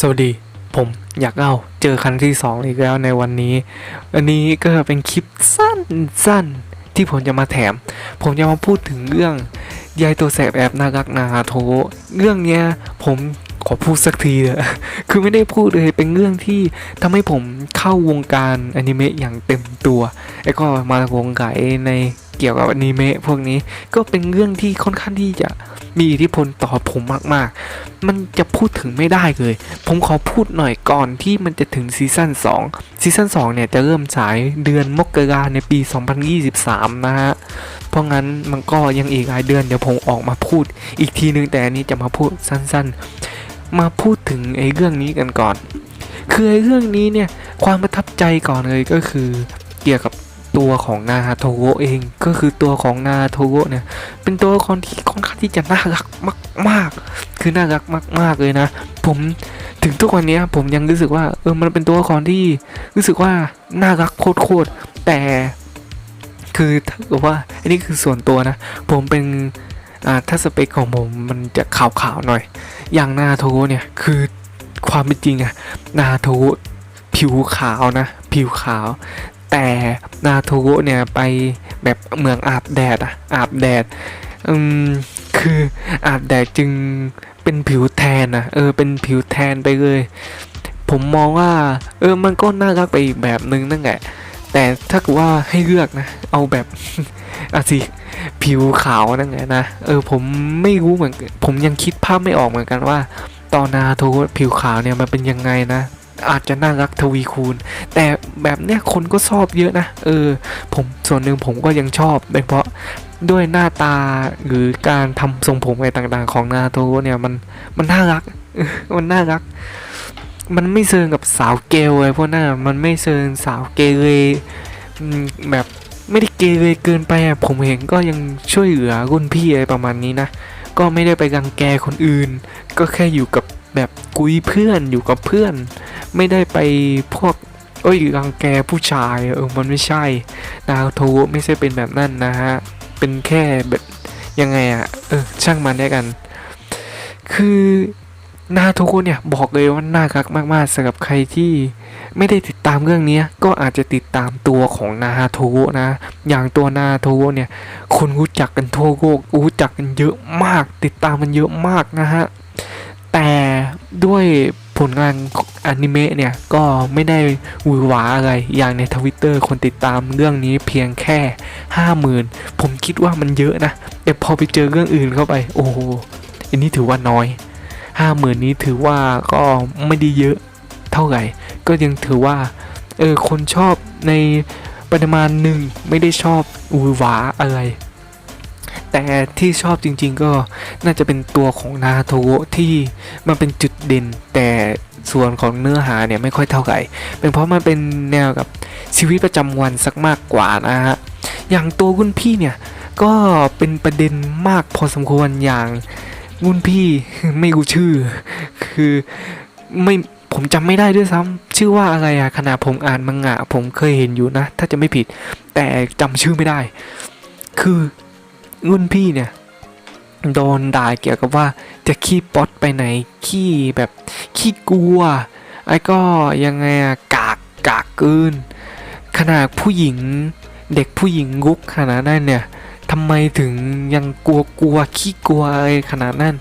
สวัสดีผมอยากเอาเจอครั้งที่สองอีกแล้วในวันนี้ อันนี้ก็เป็นคลิปสั้นๆที่ผมจะมาแถม ผมจะมาพูดถึงเรื่องยายตัวแสบแอบน่ารักนาโทเรื่องเนี้ยผมขอพูดสักทีเถอะคือไม่ได้พูดเลยเป็นเรื่องที่ทำให้ผมเข้าวงการอนิเมะอย่างเต็มตัว แล้วก็มาวงการใน เกี่ยวกับอนิเมะพวกนี้ก็เป็นเรื่องที่ค่อนข้างที่จะมีอิทธิพลต่อผมมากๆ มันจะพูดถึงไม่ได้เลย ผมขอพูดหน่อยก่อนที่มันจะถึงซีซั่น2ซีซั่น2เนี่ยจะเริ่มฉายเดือนมกราในปี 2023 นะฮะ เพราะงั้นมันก็ยังอีกหลายเดือนเดี๋ยวผมออกมาพูดอีกทีนึงแต่อันนี้จะมาพูดสั้นๆ มาพูดถึงไอ้เรื่องนี้กันก่อน คือไอ้เรื่องนี้เนี่ยความประทับใจก่อนเลยก็คือเกี่ยวกับ ตัวของนาโทโกเองก็คือตัวของนาโทโกเนี่ย เป็นตัวละครที่ค่อนข้างที่จะน่ารักมาก ๆ คือน่ารักมาก ๆ เลยนะ ผมถึงทุกวันนี้ผมยังรู้สึกว่าเออมันเป็นตัวละครที่รู้สึกว่าน่ารักโคตรๆแต่ คือถ้าเกิดว่าอันนี้คือส่วนตัวนะ ผมเป็นอ่าถ้าสเปคของผมมันจะขาวๆหน่อย อย่างนาโทเนี่ยคือความเป็นจริงอะนาโทผิวขาวนะ ผิวขาว แต่นาโทเนี่ยไปแบบเมืองอาบแดดอะอาบแดดอืมคืออาบแดดจึงเป็นผิวแทนนะเออเป็นผิวแทนไปเลย ผมมองว่า เออมันก็น่ารักไปอีกแบบนึงนั่นแหละแต่ถ้าเกิดว่าให้เลือกนะ เอาแบบอะสิผิวขาวนั่นไงนะเออผมไม่รู้เหมือนผมยังคิดภาพไม่ออกเหมือนกันว่า ตอนนาโทผิวขาวเนี่ยมันเป็นยังไงนะ อาจจะน่ารักทวีคูณ แต่แบบเนี้ยคนก็ชอบเยอะนะ เออ ผมส่วนหนึ่งผมก็ยังชอบเป็นเพราะด้วยหน้าตาหรือการทำทรงผมอะไรต่างๆ ของนาโทเนี่ยมันมันน่ารัก มันน่ารัก มันไม่เซิงกับสาวเกลเลยพวกนั้นมันไม่เซิงสาวเกเรอืมแบบไม่ได้เกเรเกินไปอะผมเห็นก็ยังช่วยเหลือรุ่นพี่อะไรประมาณนี้นะ ก็ไม่ได้ไปรังแกคนอื่น ก็แค่อยู่กับ แบบกุยเพื่อนอยู่กับเพื่อน ไม่ได้ไปพวกเอ้ยรังแกผู้ชายเออมันไม่ใช่นาโทไม่ใช่เป็นแบบนั้นนะฮะ เป็นแค่แบบยังไงอะเออช่างมันได้กัน คือนาโทเนี่ยบอกเลยว่าน่ารักมากๆสำหรับใครที่ไม่ได้ติดตามเรื่องนี้ก็อาจจะติดตามตัวของนาโทนะ อย่างตัวนาโทเนี่ยคนรู้จักกันทั่วโลกรู้จักกันเยอะมาก ติดตามมันเยอะมากนะฮะ ด้วยผลงานอนิเมะเนี่ย ก็ไม่ได้หวือหวาอะไร อย่างในทวิตเตอร์คนติดตามเรื่องนี้เพียงแค่ห้าหมื่นผมคิดว่ามันเยอะนะ แต่พอไปเจอเรื่องอื่นเข้าไป โอ้โห อันนี้ถือว่าน้อยห้าหมื่นนี้ถือว่าก็ไม่ได้เยอะเท่าไหร่ ก็ยังถือว่า เออ คนชอบในปริมาณหนึ่งไม่ได้ชอบหวือหวาอะไร แต่ที่ชอบจริงๆก็น่าจะเป็นตัวของนาโทที่มันเป็นจุดเด่น แต่ส่วนของเนื้อหาเนี่ยไม่ค่อยเท่าไหร่เป็นเพราะมันเป็นแนวกับชีวิตประจำวันสักมากกว่านะฮะอย่างตัวรุ่นพี่เนี่ยก็เป็นประเด็นมากพอสมควรอย่างรุ่นพี่ไม่รู้ชื่อ คือไม่ผมจำไม่ได้ด้วยซ้ำชื่อว่าอะไรอะขณะผมอ่านมังงะผมเคยเห็นอยู่นะ ถ้าจะไม่ผิด แต่จำชื่อไม่ได้ คือ รุ่นพี่เนี่ยโดนด่าเกี่ยวกับว่าจะขี้ป๊อตไปไหนขี้แบบขี้กลัว ไอ้ก็ยังไงอะกากกากเกินขนาดผู้หญิงเด็กผู้หญิงกุ๊กขนาดนั้นเนี่ยทำไมถึงยังกลัวกลัวขี้กลัวอะไรขนาดนั้น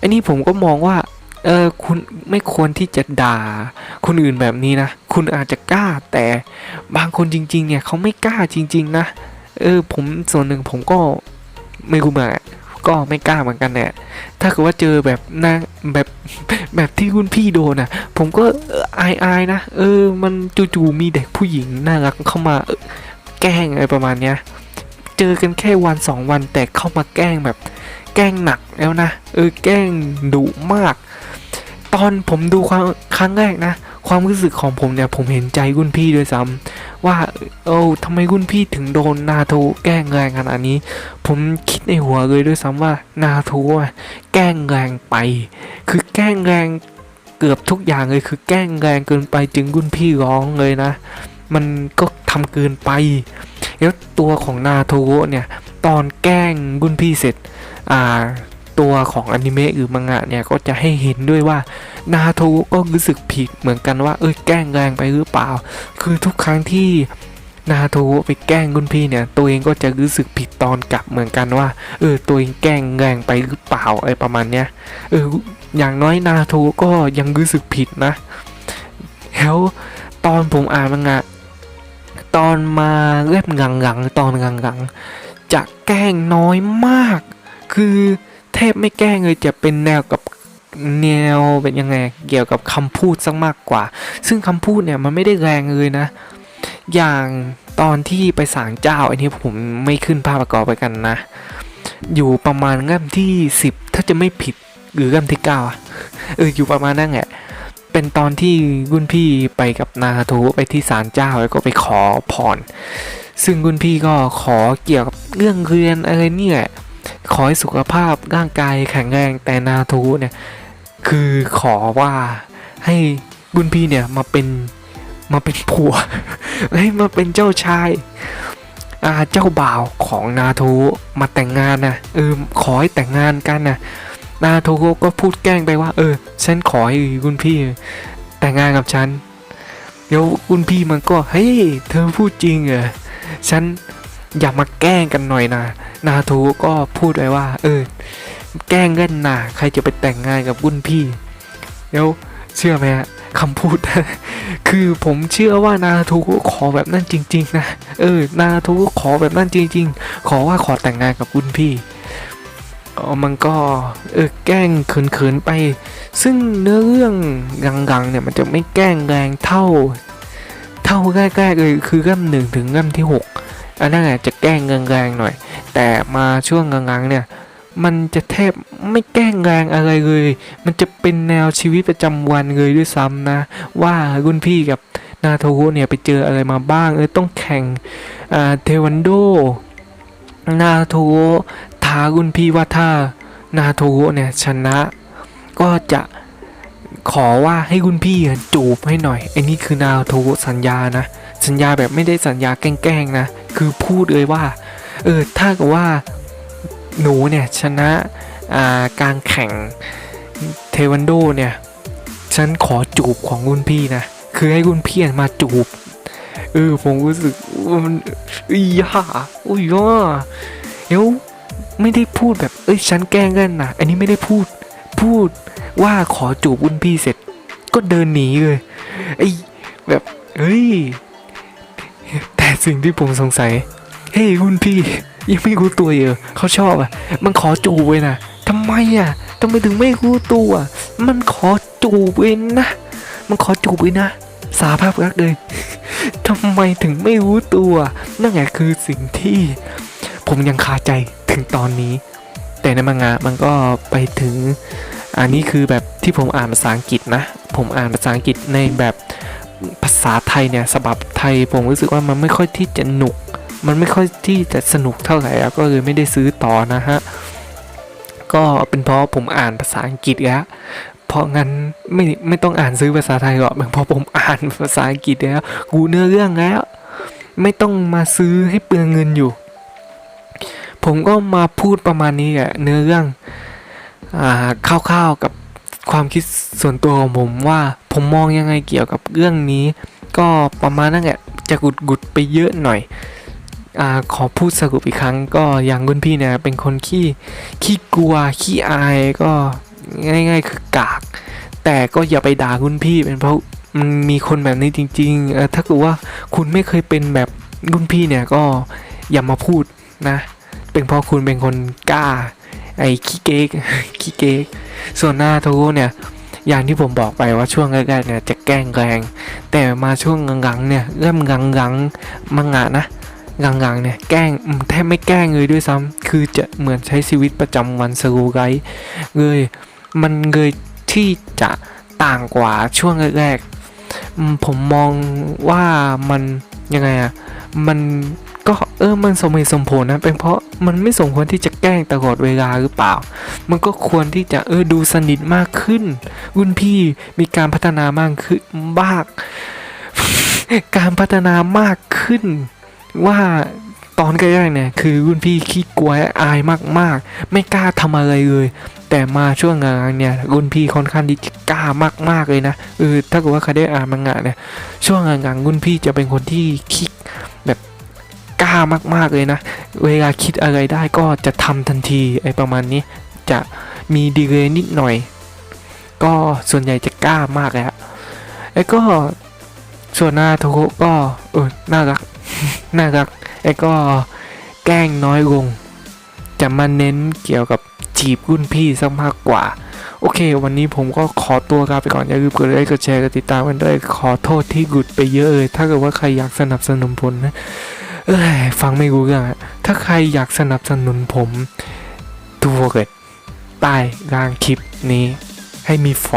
อันนี้ผมก็มองว่าเออคุณไม่ควรที่จะด่าคนอื่นแบบนี้นะ คุณอาจจะกล้าแต่บางคนจริง ๆ เนี่ยเขาไม่กล้าจริง ๆ นะ เออผมส่วนหนึ่งผมก็ไม่รู้มาก็ไม่กล้าเหมือนกันเนี่ยถ้าเกิดว่าเจอแบบนางแบบแบบที่คุณพี่โดนอะผมก็อายอายๆนะ เออ มันจู่ๆมีเด็กผู้หญิงน่ารักเข้ามาแกล้งอะไรประมาณเนี้ย เจอกันแค่วันสองวันแต่เข้ามาแกล้งแบบ แกล้งหนักแล้วนะ เออ แกล้งดุมาก ตอนผมดูครั้งแรกนะ ความรู้สึกของผมเนี่ยผมเห็นใจรุ่นพี่ด้วยซ้ำว่าเออทำไมรุ่นพี่ถึงโดนนาโทแกล้งแรงขนาดนี้ ผมคิดในหัวเลยด้วยซ้ำว่านาโทแกล้งแรงไป คือแกล้งแรงเกือบทุกอย่างเลยคือแกล้งแรงเกินไปจึงรุ่นพี่ร้องเลยนะ มันก็ทำเกินไปแล้วตัวของนาโทเนี่ยตอนแกล้งรุ่นพี่เสร็จอ่า ตัวของอนิเมะหรือมังงะเนี่ยก็จะให้เห็นด้วยว่านาโทก็รู้สึกผิดเหมือนกันว่าเอ้ยแกล้งแรงไปหรือเปล่า คือทุกครั้งที่นาโทไปแกล้งรุ่นพี่เนี่ย ตัวเองก็จะรู้สึกผิดตอนกลับเหมือนกันว่า เออตัวเองแกล้งแรงไปหรือเปล่าอะไรประมาณเนี้ยเอออย่างน้อยนาโทก็ยังรู้สึกผิดนะแล้วตอนผมอ่านมังงะตอนมาเล่มหลังๆตอนหลังๆจะแกล้งน้อยมาก คือ บไม่แก้เลยจะเป็นแนวกับแนวเป็นยังไงเกี่ยวกับคำพูดซะมากกว่า ซึ่งคำพูดเนี่ยมันไม่ได้แรงเลยนะ อย่างตอนที่ไปศาลเจ้าอันนี้ผมไม่ขึ้นภาพประกอบไปกันนะ อยู่ประมาณเล่มที่ 10 ถ้าจะไม่ผิดหรือเล่มที่9อะเอออยู่ประมาณนั่นแหละเป็นตอนที่รุ่นพี่ไปกับนาโทไปที่ศาลเจ้าแล้วก็ไปขอพรซึ่งรุ่นพี่ก็ขอเกี่ยวกับเรื่องเรียนอะไรเนี่ย ขอให้สุขภาพร่างกายแข็งแรงแต่นาโทเนี่ยคือขอว่าให้รุ่นพี่เนี่ยมาเป็นมาเป็นผัวให้มาเป็นเจ้าชายอาเจ้าบ่าวของนาโทมาแต่งงานนะเออขอให้แต่งงานกันนะนาโทก็พูดแกล้งไปว่า เออฉันขอให้คุณพี่ แต่งงานกับฉันเดี๋ยวคุณพี่มันก็เฮ้ยเธอพูดจริงเหรอฉันอย่ามาแกล้งกันหน่อยนะ นาโทก็พูดไว้ว่า เออ แกล้งกันนะใครจะไปแต่งงานกับรุ่นพี่แล้วเชื่อไหมฮะคำพูด คือผมเชื่อว่านาทูขอแบบนั้นจริง ๆ นะ เออ นาทูขอแบบนั้นจริง ๆ ขอว่าขอแต่งงานกับรุ่นพี่เออมันก็เออแกล้งเขินๆไป ซึ่งเนื้อเรื่องกังๆเนี่ยมันจะไม่แกล้งแรงเท่า เท่าแรกๆเลยคือเริ่มหนึ่งถึงเริ่มที่หก อันนั้นจจะแกล้งแรงหน่อย แต่มาช่วงกลางๆเนี่ยมันจะแทบไม่แกล้งแรงอะไรเลย มันจะเป็นแนวชีวิตประจำวันเลยด้วยซ้ำนะ ว่ารุ่นพี่กับนาโทเนี่ยไปเจออะไรมาบ้างเออต้องแข่งอ่าเทวันโด นาโทท้ารุ่นพี่ว่าถ้านาโทเนี่ยชนะ ก็จะขอว่าให้รุ่นพี่จูบให้หน่อยไอ้นี่คือนาโทโกสัญญานะ สัญญาแบบไม่ได้สัญญาแกล้งๆนะ คือพูดเลยว่า เออ ถ้ากับว่าหนูเนี่ย ชนะการแข่งเทควันโดเนี่ย ฉันขอจูบของรุ่นพี่นะ คือให้รุ่นพี่มาจูบ เออ ผมรู้สึกมันอีย่าอุ้ยย่าเดี๋ยวไม่ได้พูดแบบ เอ้ย ฉันแกล้งกันนะ อันนี้ไม่ได้พูด พูดว่าขอจูบรุ่นพี่เสร็จ ก็เดินหนีเลย ไอ้แบบ เฮ้ย สิ่งที่ผมสงสัย เฮ้ยรุ่นพี่ ยังไม่รู้ตัวเหรอเขาชอบอะ มันขอจูบเว้ยนะทำไมอะทำไมถึงไม่รู้ตัว มันขอจูบเว้ยนะ มันขอจูบเว้ยนะ สาภาพรักเลยทำไมถึงไม่รู้ตัว นั่นแหละคือสิ่งที่ ผมยังคาใจถึงตอนนี้ แต่ในมังงะมันก็ไปถึง อันนี้คือแบบที่ผมอ่านภาษาอังกฤษนะ ผมอ่านภาษาอังกฤษในแบบ ษาไทยเนี่ยฉบับไทยผมรู้สึกว่ามันไม่ค่อยที่จะหนุก มันไม่ค่อยที่จะสนุกเท่าไหร่อะก็เลยไม่ได้ซื้อต่อนะฮะ ก็เป็นเพราะผมอ่านภาษาอังกฤษแล้วเพราะงั้นไม่ไม่ต้องอ่านซื้อภาษาไทยหรอกเพราะผมอ่านภาษาอังกฤษแล้วกูเนื้อเรื่องแล้ว ไม่ต้องมาซื้อให้เปลืองเงินอยู่ ผมก็มาพูดประมาณนี้แหละเนื้อเรื่องอ่าคร่าวๆกับ ความคิดส่วนตัวของผมว่าผมมองยังไงเกี่ยวกับเรื่องนี้ ก็ประมาณนั้นแหละจะกุดกุดไปเยอะหน่อยอขอพูดสรุปอีกครั้ง ก็อย่างรุ่นพี่เนี่ยเป็นคนขี้ขี้กลัวขี้อายก็ง่ายๆคือกาก แต่ก็อย่าไปด่ารุ่นพี่เป็นเพราะมันมีคนแบบนี้จริงๆถ้าเกิดว่าคุณไม่เคยเป็นแบบรุ่นพี่เนี่ยก็อย่ามาพูดนะ เป็นเพราะคุณเป็นคนกล้า ไอ้ขี้เก๊กขี้เก๊กส่วนหน้าทโกเนี่ยอย่างที่ผมบอกไปว่าช่วงแรกๆเนี่ยจะแกล้งแรง แต่มาช่วงหลังๆเนี่ยเริ่มหลังๆมังงะนะหลังๆเนี่ยแกล้งแทบไม่แกล้งเลยด้วยซ้ำคือจะเหมือนใช้ชีวิตประจำวันสรูไรต์เลยมันเลยที่จะต่างกว่าช่วงแรกๆผมมองว่ามันยังไงอะมัน ก็เออมันสมเหตุสมผลนะ เป็นเพราะมันไม่สมควรที่จะแกล้งตลอดเวลาหรือเปล่า มันก็ควรที่จะเออดูสนิทมากขึ้นรุ่นพี่มีการพัฒนามากขึ้นมาก การพัฒนามากขึ้น ว่าตอนแรกเนี่ยคือรุ่นพี่ขี้กลัวอายมากๆ ไม่กล้าทำอะไรเลย แต่มาช่วงหลังๆเนี่ยรุ่นพี่ค่อนข้างที่จะกล้ามากๆเลยนะเออถ้าเกิดว่าใครได้อ่านมังงะเนี่ยช่วงหลังๆรุ่นพี่จะเป็นคนที่ขี้ คิดแบบกล้ามาก ๆ เลยนะ เวลาคิดอะไรได้ก็จะทำทันทีไอ้ประมาณนี้ จะมีดีเลยนิดหน่อย ก็ส่วนใหญ่จะกล้ามากเลยฮะไอ้ก็ส่วนหน้าโทโกก็เออน่ารัก น่ารักไอ้ก็แกล้งน้อยลง จะมาเน้นเกี่ยวกับจีบรุ่นพี่สักมากกว่า โอเค วันนี้ผมก็ขอตัวลาไปก่อนอย่าลืมกดไลค์กดแชร์กดติดตามกันด้วยขอโทษที่หลุดไปเยอะเลยถ้าเกิดว่าใครอยากสนับสนุนผมนะ เอ้ยฟังไม่รู้เรื่องถ้าใครอยากสนับสนุนผมดูเกิดใต้ล่างคลิปนี้ให้มีไฟ